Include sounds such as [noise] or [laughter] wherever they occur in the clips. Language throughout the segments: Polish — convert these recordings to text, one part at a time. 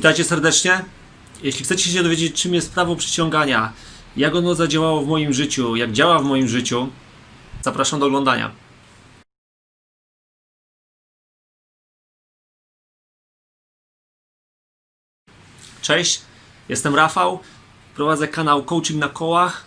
Witajcie serdecznie. Jeśli chcecie się dowiedzieć, czym jest prawo przyciągania, jak ono zadziałało w moim życiu, jak działa w moim życiu, zapraszam do oglądania. Cześć, jestem Rafał. Prowadzę kanał Coaching na Kołach,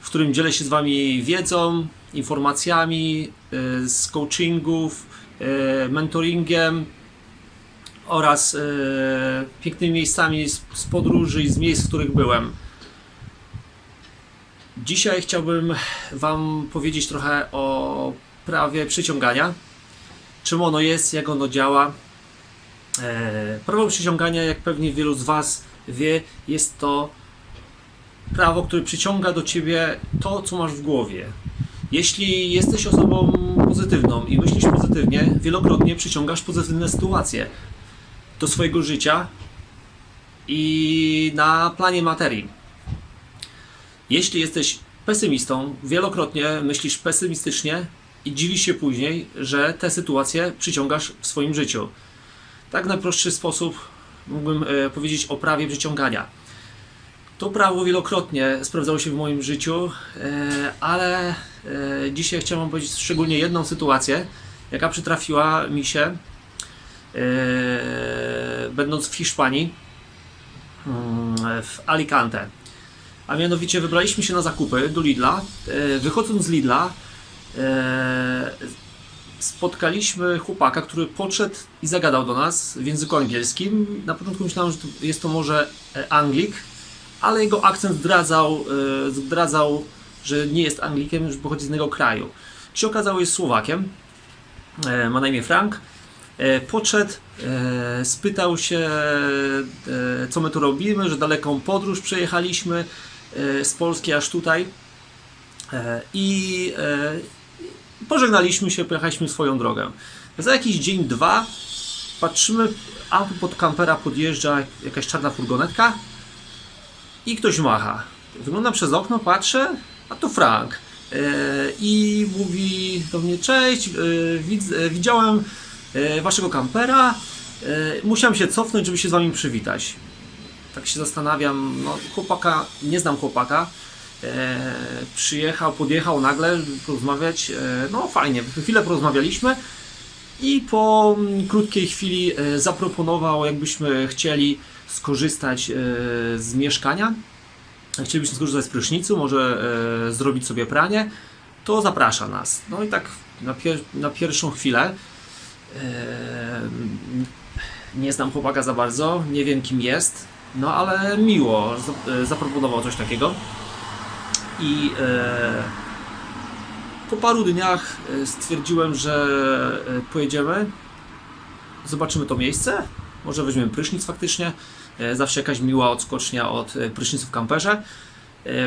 w którym dzielę się z Wami wiedzą, informacjami y, z coachingów, y, mentoringiem, oraz e, pięknymi miejscami z, z podróży i z miejsc, w których byłem. Dzisiaj chciałbym Wam powiedzieć trochę o prawie przyciągania. Czym ono jest, jak ono działa. E, prawo przyciągania, jak pewnie wielu z Was wie, jest to prawo, które przyciąga do Ciebie to, co masz w głowie. Jeśli jesteś osobą pozytywną i myślisz pozytywnie, wielokrotnie przyciągasz pozytywne sytuacje do swojego życia i na planie materii. Jeśli jesteś pesymistą, wielokrotnie myślisz pesymistycznie i dziwisz się później, że te sytuacje przyciągasz w swoim życiu. Tak w najprostszy sposób mógłbym e, powiedzieć o prawie przyciągania. To prawo wielokrotnie sprawdzało się w moim życiu, e, ale e, dzisiaj chciałbym powiedzieć szczególnie jedną sytuację, jaka przytrafiła mi się będąc w Hiszpanii, mm, w Alicante. A mianowicie wybraliśmy się na zakupy do Lidla. E, Wychodząc z Lidla, e, spotkaliśmy chłopaka, który podszedł i zagadał do nas w języku angielskim. Na początku myślałem, że jest to może e, Anglik, ale jego akcent zdradzał, zdradzał że nie jest Anglikiem, że pochodzi z innego kraju. Się okazało, jest Słowakiem. Ma na imię Frank. E, Podszedł, e, spytał się, e, co my tu robimy, że daleką podróż przejechaliśmy z Polski aż tutaj. I pożegnaliśmy się, pojechaliśmy swoją drogę. Za jakiś dzień, dwa patrzymy, a pod kampera podjeżdża jakaś czarna furgonetka i ktoś macha. Wyglądam przez okno, patrzę, a to Frank. I mówi do mnie, cześć, widz, widziałem waszego kampera, e, musiałem się cofnąć, żeby się z wami przywitać. Tak się zastanawiam, no chłopaka, nie znam chłopaka, e, przyjechał, podjechał nagle, porozmawiać, e, no fajnie, chwilę porozmawialiśmy i po krótkiej chwili e, zaproponował, jakbyśmy chcieli skorzystać e, z mieszkania, chcielibyśmy skorzystać z prysznicu, może e, zrobić sobie pranie, to zaprasza nas. No i tak na, pier na pierwszą chwilę e, nie znam chłopaka za bardzo, nie wiem kim jest, no ale miło, e, zaproponował coś takiego. I e, po paru dniach e, stwierdziłem, że pojedziemy, zobaczymy to miejsce, może weźmiemy prysznic faktycznie, zawsze jakaś miła odskocznia od prysznicu w kamperze.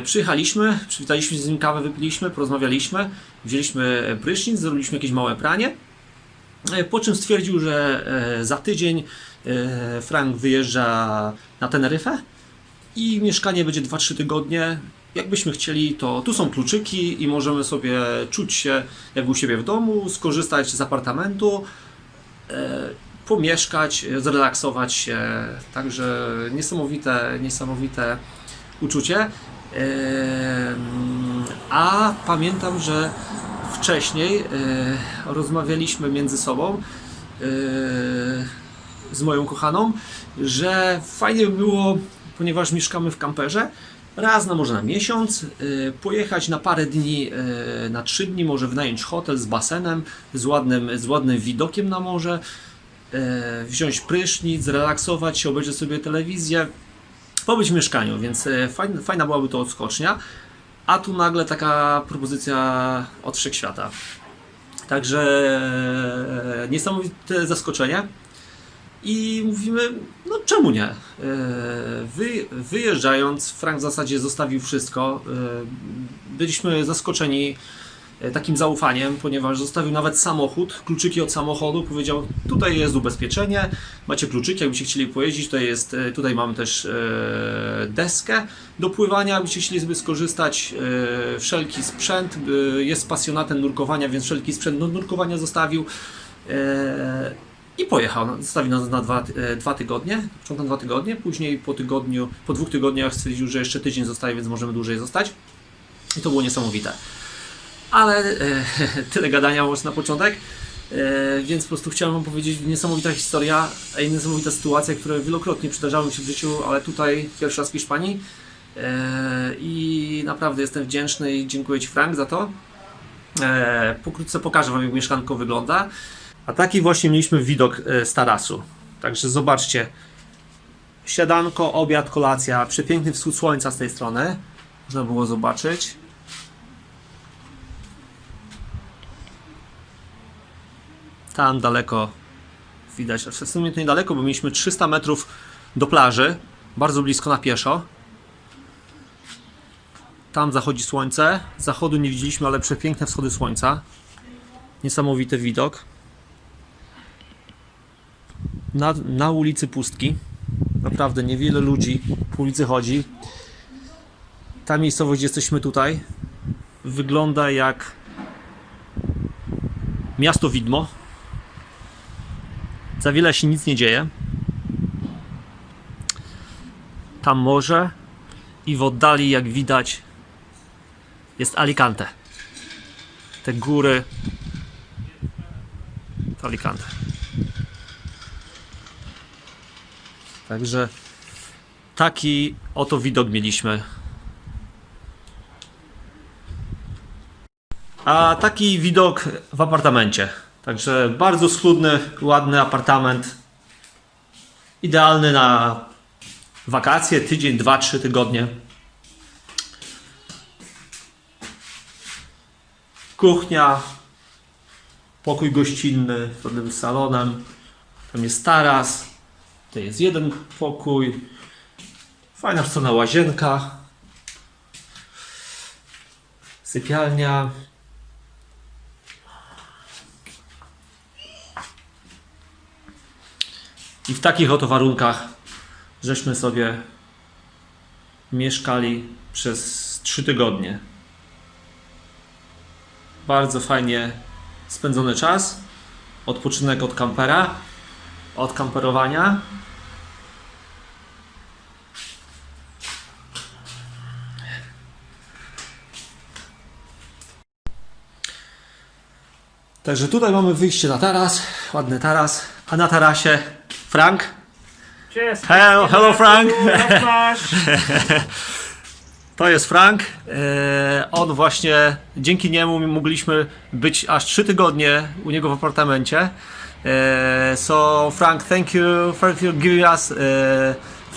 Przyjechaliśmy, przywitaliśmy się z nim kawę, wypiliśmy, porozmawialiśmy, wzięliśmy prysznic, zrobiliśmy jakieś małe pranie. E, Po czym stwierdził, że e, za tydzień e, Frank wyjeżdża na Teneryfę i mieszkanie będzie 2-3 tygodnie. Jakbyśmy chcieli, to tu są kluczyki i możemy sobie czuć się jak u siebie w domu, skorzystać z apartamentu, pomieszkać, zrelaksować się. Także niesamowite, niesamowite uczucie. A pamiętam, że wcześniej e, rozmawialiśmy między sobą e, z moją kochaną, że fajnie by było, ponieważ mieszkamy w kamperze, raz na może na miesiąc, e, pojechać na parę dni, na trzy dni, może wynająć hotel z basenem, z ładnym, z ładnym widokiem na morze, wziąć prysznic, zrelaksować się, obejrzeć sobie telewizję, pobyć w mieszkaniu, więc fajna, fajna byłaby to odskocznia. A tu nagle taka propozycja od wszechświata. Także e, niesamowite zaskoczenie. I mówimy, no czemu nie? E, Wy, wyjeżdżając, Frank w zasadzie zostawił wszystko. E, Byliśmy zaskoczeni takim zaufaniem, ponieważ zostawił nawet samochód, kluczyki od samochodu, powiedział, tutaj jest ubezpieczenie, macie kluczyki, jakbyście chcieli pojeździć, tutaj, jest, e, tutaj mamy też e, deskę do pływania, jakbyście chcieli sobie skorzystać, e, wszelki sprzęt, e, jest pasjonatem nurkowania, więc wszelki sprzęt do nurkowania zostawił. E, I pojechał, zostawił nas na dwa, e, dwa tygodnie, na dwa tygodnie, później po tygodniu, po dwóch tygodniach stwierdził, że jeszcze tydzień zostaje, więc możemy dłużej zostać. I to było niesamowite. Ale e, [laughs] tyle gadania może na początek. E, więc po prostu chciałem Wam powiedzieć, niesamowita historia, a i niesamowita sytuacja, które wielokrotnie przydarzały mi się w życiu, ale tutaj pierwszy raz w Hiszpanii. E, I naprawdę jestem wdzięczny i dziękuję Ci Frank za to. E, pokrótce pokażę Wam jak mieszkanko wygląda. A taki właśnie mieliśmy widok e, z tarasu. Także zobaczcie. Siadanko, obiad, kolacja, przepiękny wschód słońca z tej strony. Można było zobaczyć. Tam daleko widać, a w sumie to niedaleko, bo mieliśmy 300 metrów do plaży, bardzo blisko na pieszo. Tam zachodzi słońce. Zachodu nie widzieliśmy, ale przepiękne wschody słońca. Niesamowity widok. Na, na ulicy pustki. Naprawdę niewiele ludzi po ulicy chodzi. Ta miejscowość, gdzie jesteśmy tutaj, wygląda jak miasto widmo. Za wiele się nic nie dzieje. Tam morze i w oddali, jak widać, jest Alicante. Te góry. To Alicante. Także taki oto widok mieliśmy. A taki widok w apartamencie. Także bardzo schludny, ładny apartament. Idealny na wakacje, tydzień, dwa, trzy tygodnie. Kuchnia, pokój gościnny z pewnym salonem. Tam jest taras. To jest jeden pokój. Fajna strona łazienka. Sypialnia. I w takich oto warunkach żeśmy sobie mieszkali przez 3 tygodnie. Bardzo fajnie spędzony czas. Odpoczynek od kampera, od kamperowania. Także tutaj mamy wyjście na taras, ładny taras, a na tarasie Frank. Cheers. Hello, hello Frank. [laughs] To jest Frank. E, On właśnie, dzięki niemu mogliśmy być aż 3 tygodnie u niego w apartamencie. E, So Frank, thank you for you giving us e,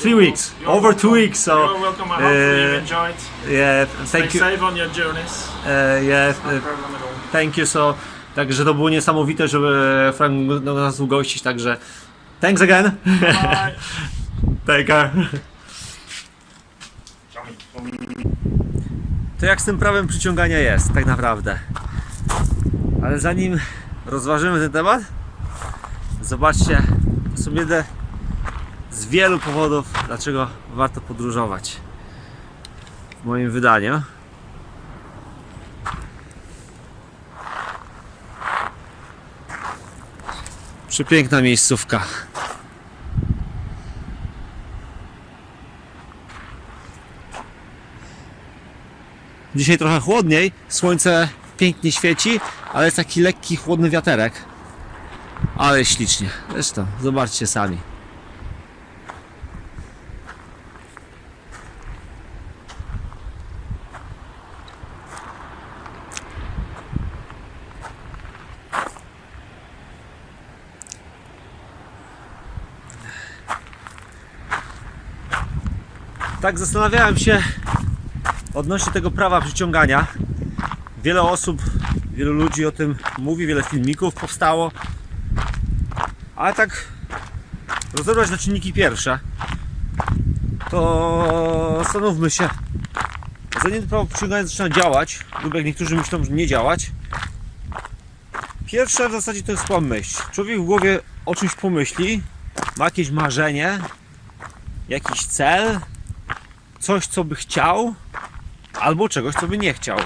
three weeks, over two weeks. So You're welcome. I hopefully uh, you've enjoyed. yeah, Stay thank you. safe on your journeys. E, yeah, No problem at all. thank you. So także to było niesamowite, żeby Frank nas ugościć. Także thanks again. Bye. Take care. To jak z tym prawem przyciągania jest, tak naprawdę. Ale zanim rozważymy ten temat, zobaczcie, to są jedne z wielu powodów, dlaczego warto podróżować. W moim wydaniu. Przepiękna miejscówka. Dzisiaj trochę chłodniej, słońce pięknie świeci, ale jest taki lekki, chłodny wiaterek. Ale ślicznie. Zresztą, zobaczcie sami. Tak zastanawiałem się, odnośnie tego prawa przyciągania. Wiele osób, wielu ludzi o tym mówi, wiele filmików powstało. Ale tak rozebrać na czynniki pierwsze, to zastanówmy się, zanim to prawo przyciągania zaczyna działać, lub jak niektórzy myślą, że nie działać, pierwsze w zasadzie to jest słaba myśl. Człowiek w głowie o czymś pomyśli, ma jakieś marzenie, jakiś cel, coś co by chciał, albo czegoś, co by nie chciał.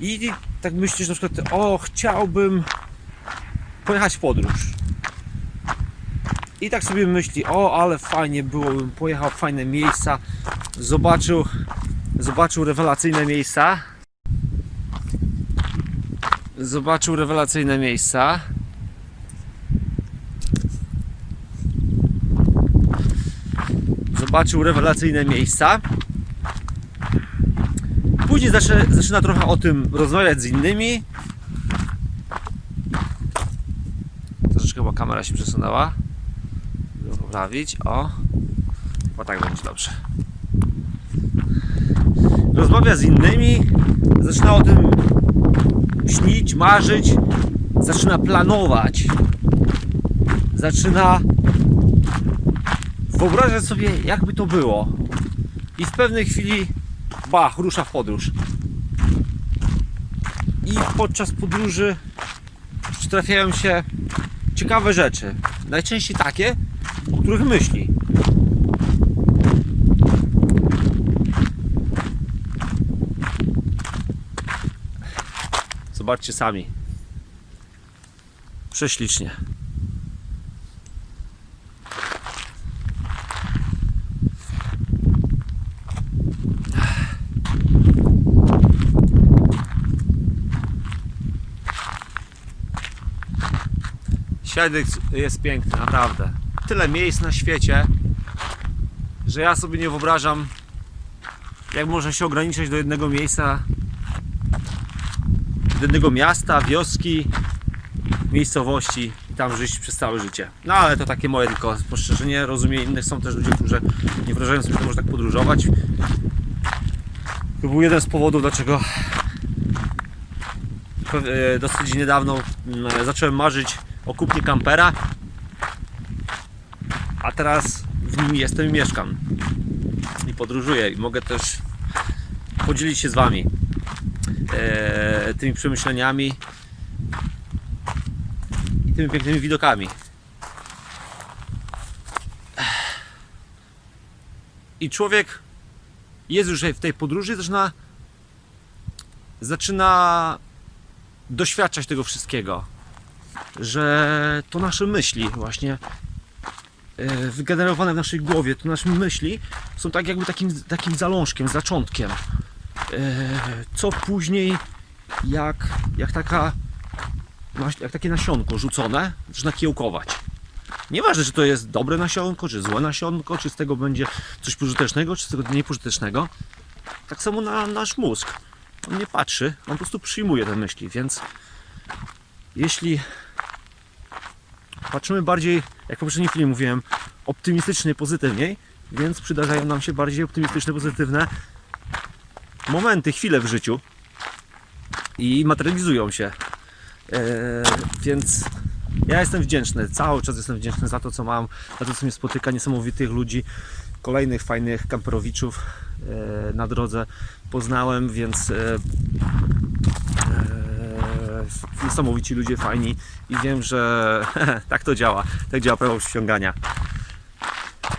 I tak myślisz na przykład, o, chciałbym pojechać w podróż. I tak sobie myśli, o ale fajnie byłbym pojechał w fajne miejsca, zobaczył, zobaczył rewelacyjne miejsca. Zobaczył rewelacyjne miejsca. Zobaczył rewelacyjne miejsca. Później zaczyna, zaczyna trochę o tym rozmawiać z innymi. Troszeczkę chyba kamera się przesunęła. Żeby poprawić. O. Chyba tak będzie dobrze. Rozmawia z innymi. Zaczyna o tym śnić, marzyć. Zaczyna planować. Zaczyna wyobrażać sobie, jakby to było. I w pewnej chwili, bach, rusza w podróż. I podczas podróży trafiają się ciekawe rzeczy. Najczęściej takie, o których myśli. Zobaczcie sami. Prześlicznie. Siedlec jest piękny, naprawdę. Tyle miejsc na świecie, że ja sobie nie wyobrażam, jak można się ograniczać do jednego miejsca, do jednego miasta, wioski, miejscowości i tam żyć przez całe życie. No ale to takie moje tylko spostrzeżenie. Rozumiem, innych są też ludzie, którzy nie wyobrażają sobie, że można tak podróżować. To był jeden z powodów, dlaczego e, dosyć niedawno mm, zacząłem marzyć o kupnie kampera, a teraz w nim jestem i mieszkam. I podróżuję. I mogę też podzielić się z Wami e, tymi przemyśleniami i tymi pięknymi widokami. I człowiek jest już w tej podróży, zaczyna zaczyna doświadczać tego wszystkiego że to nasze myśli właśnie e, wygenerowane w naszej głowie, to nasze myśli są tak jakby takim, takim zalążkiem, zaczątkiem. E, Co później jak, jak taka jak takie nasionko rzucone zaczyna kiełkować. Nieważne, czy to jest dobre nasionko, czy złe nasionko, czy z tego będzie coś pożytecznego, czy z tego niepożytecznego. Tak samo na nasz mózg. On nie patrzy, on po prostu przyjmuje te myśli, więc jeśli patrzymy bardziej, jak w poprzednim filmie mówiłem, optymistycznie, pozytywniej, więc przydarzają nam się bardziej optymistyczne, pozytywne momenty, chwile w życiu i materializują się. Eee, więc ja jestem wdzięczny, cały czas jestem wdzięczny za to, co mam, za to, co mnie spotyka, niesamowitych ludzi, kolejnych fajnych kamperowiczów e, na drodze poznałem, więc e, e, niesamowici ludzie, fajni i wiem, że [laughs] tak to działa, tak działa prawo przyciągania.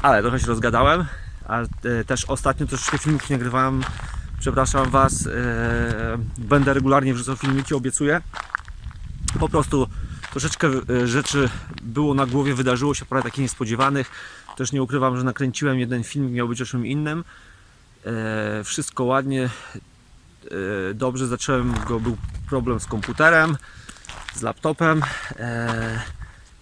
Ale trochę się rozgadałem, a e, też ostatnio troszeczkę filmiki nagrywałem, przepraszam Was, e, będę regularnie wrzucał filmiki, obiecuję. Po prostu troszeczkę e, rzeczy było na głowie, wydarzyło się parę takich niespodziewanych. Też nie ukrywam, że nakręciłem jeden film, miał być o czym innym. Wszystko ładnie, dobrze zacząłem go, był problem z komputerem, z laptopem. E,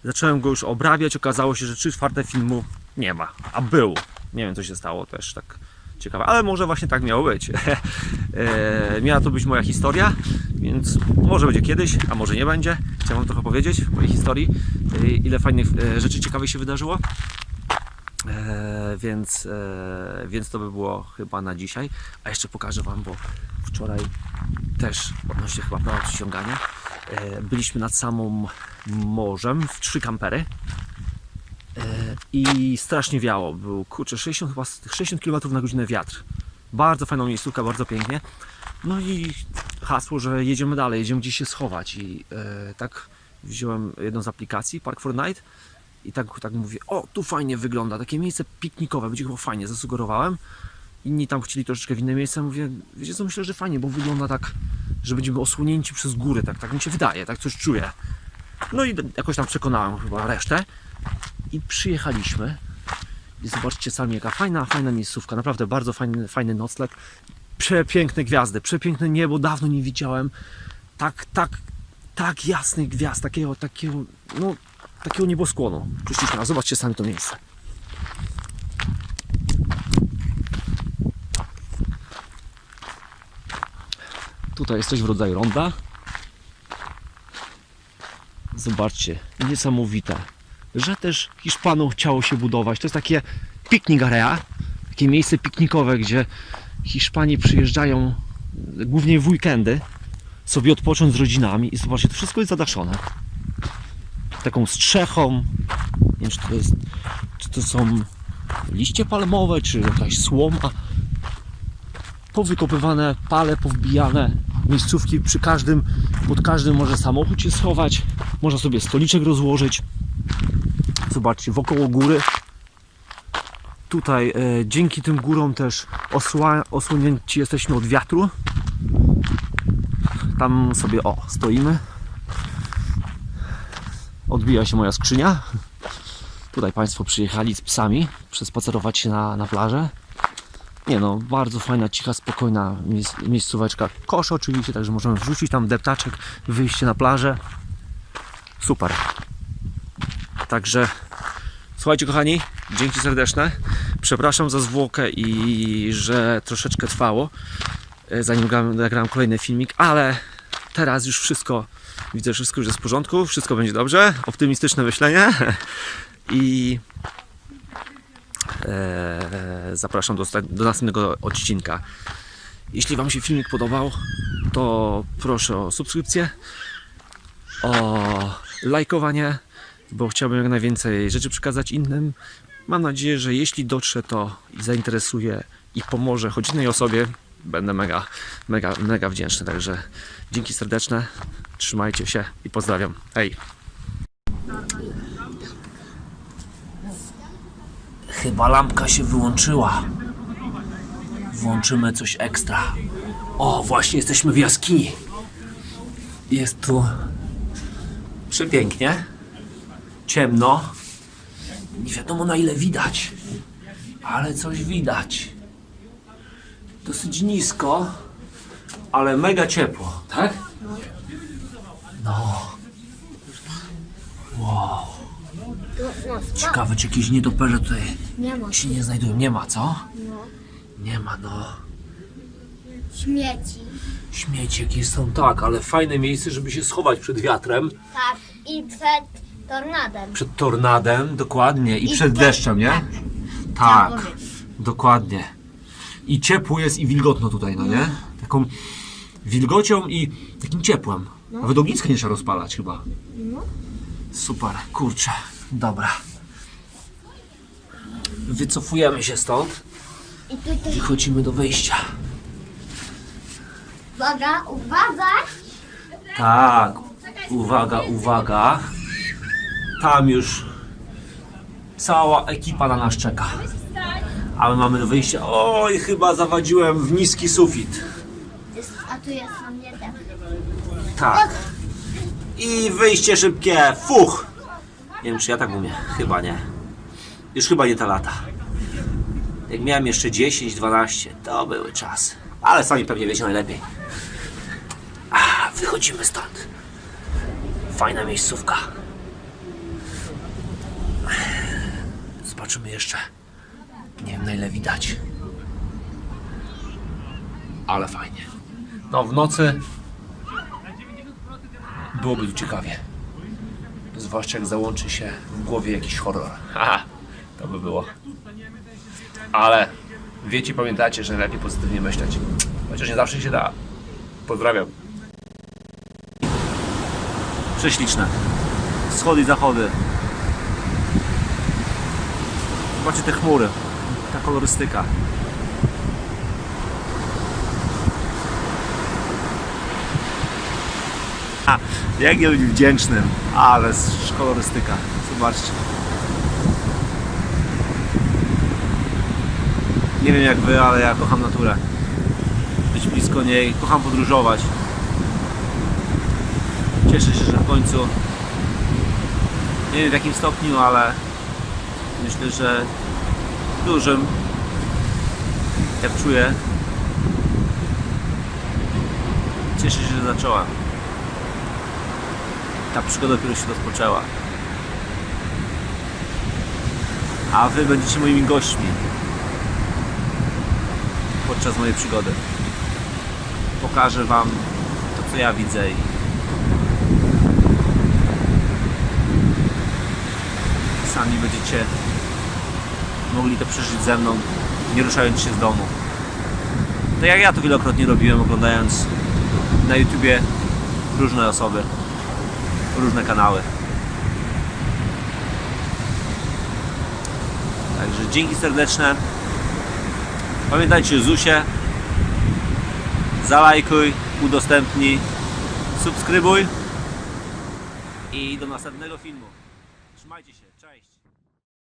zacząłem go już obrabiać, okazało się, że trzy czwarte filmu nie ma, a był. Nie wiem co się stało też tak ciekawe, ale może właśnie tak miało być. [laughs] e, miała to być moja historia, więc może będzie kiedyś, a może nie będzie. Chciałem trochę powiedzieć o mojej historii, e, ile fajnych e, rzeczy ciekawych się wydarzyło. E, więc, e, więc to by było chyba na dzisiaj. A jeszcze pokażę Wam, bo wczoraj też odnośnie chyba prawa przyciągania e, byliśmy nad samym morzem w trzy kampery e, i strasznie wiało. Był kurczę 60, chyba 60 km na godzinę wiatr. Bardzo fajna miejscówka, bardzo pięknie. No i hasło, że jedziemy dalej, jedziemy gdzieś się schować i e, tak wziąłem jedną z aplikacji, Park for Night i tak, tak mówię, o tu fajnie wygląda, takie miejsce piknikowe, będzie chyba fajnie, zasugerowałem. Inni tam chcieli troszeczkę w inne miejsce, mówię, wiecie co, myślę, że fajnie, bo wygląda tak, że będziemy osłonięci przez góry, tak, tak mi się wydaje, tak coś czuję. No i jakoś tam przekonałem chyba resztę. I przyjechaliśmy. I zobaczcie sami, jaka fajna, fajna miejscówka. Naprawdę bardzo fajny, fajny nocleg. Przepiękne gwiazdy, przepiękne niebo. Dawno nie widziałem tak, tak, tak jasnych gwiazd, takiego, takiego, no, takiego nieboskłonu. Przyszliśmy, a zobaczcie sami to miejsce. Tutaj jest coś w rodzaju ronda. Zobaczcie, niesamowite, że też Hiszpanom chciało się budować. To jest takie piknik area, takie miejsce piknikowe, gdzie Hiszpanie przyjeżdżają głównie w weekendy sobie odpocząć z rodzinami i zobaczcie, to wszystko jest zadaszone. Taką strzechą. Nie wiem, czy to jest, czy to są liście palmowe, czy jakaś słoma. Powykopywane pale, powbijane miejscówki przy każdym, pod każdym może samochód się schować. Można sobie stoliczek rozłożyć. Zobaczcie, wokoło góry. Tutaj e, dzięki tym górom też osła, osłonięci jesteśmy od wiatru. Tam sobie o, stoimy. Odbija się moja skrzynia. Tutaj Państwo przyjechali z psami przespacerować się na, na plażę. Nie no, bardzo fajna, cicha, spokojna miejsc, miejscóweczka. Kosz oczywiście, także możemy wrzucić tam deptaczek, wyjście na plażę. Super. Także słuchajcie kochani, dzięki serdeczne. Przepraszam za zwłokę i że troszeczkę trwało, e, zanim nagrałem kolejny filmik, ale teraz już wszystko, widzę, że wszystko już jest w porządku, wszystko będzie dobrze, optymistyczne myślenie [laughs] i e, zapraszam do, do następnego odcinka. Jeśli Wam się filmik podobał, to proszę o subskrypcję, o lajkowanie, bo chciałbym jak najwięcej rzeczy przekazać innym. Mam nadzieję, że jeśli dotrze to i zainteresuje i pomoże choć innej osobie, będę mega, mega, mega wdzięczny. Także dzięki serdeczne, trzymajcie się i pozdrawiam. Hej! Chyba lampka się wyłączyła. Włączymy coś ekstra. O, właśnie jesteśmy w jaskini. Jest tu przepięknie. Ciemno. Nie wiadomo na ile widać, ale coś widać. Dosyć nisko, ale mega ciepło, tak? No. Wow. Ciekawe, czy jakieś nietoperze tutaj Nie ma się nie znajdują. Nie ma, co? no. Nie ma, no. śmieci. Śmieci jakieś są, tak, ale fajne miejsce, żeby się schować przed wiatrem, Tak, i przed tornadem. przed tornadem, dokładnie, i, I przed przed- deszczem, nie? tak. Tak, dokładnie. I ciepło jest i wilgotno tutaj, no nie? Taką wilgocią i takim ciepłem. Nawet ogniska nie trzeba rozpalać chyba. No. Super, kurczę, dobra. Wycofujemy się stąd I tutaj, i chodzimy do wyjścia. uwaga, uwaga! Tak, uwaga, uwaga. Tam już cała ekipa na nas czeka. A my mamy do wyjścia. Oj, chyba zawadziłem w niski sufit. Jest, a tu jest na mnie ten. Tak. I wyjście szybkie. Fuch. Nie wiem, czy ja tak umiem. Chyba nie. Już chyba nie ta lata. Jak miałem jeszcze 10, 12, to były czasy. Ale sami pewnie wiecie najlepiej. A, wychodzimy stąd. Fajna miejscówka. Zobaczymy jeszcze. Nie wiem na ile widać. Ale fajnie. No w nocy byłoby tu ciekawie. Zwłaszcza jak załączy się w głowie jakiś horror. Haha, to by było. Ale wiecie, pamiętacie, że lepiej pozytywnie myśleć. Chociaż nie zawsze się da. Pozdrawiam. Prześliczne. Schody i zachody. Zobaczcie te chmury. Kolorystyka. A, jak nie być wdzięcznym, ale kolorystyka. Zobaczcie. Nie wiem jak wy, ale ja kocham naturę. Być blisko niej, kocham podróżować. Cieszę się, że w końcu Nie wiem w jakim stopniu, ale myślę, że dużym. Jak czuję. Cieszę się, że zaczęła. Ta przygoda dopiero się rozpoczęła. A wy będziecie moimi gośćmi podczas mojej przygody. Pokażę wam to, co ja widzę i sami będziecie mogli to przeżyć ze mną, nie ruszając się z domu. Tak jak ja to wielokrotnie robiłem, oglądając na YouTubie różne osoby, różne kanały. Także dzięki serdeczne. Pamiętajcie o ZUSie. Zalajkuj, udostępnij, subskrybuj i do następnego filmu. Trzymajcie się.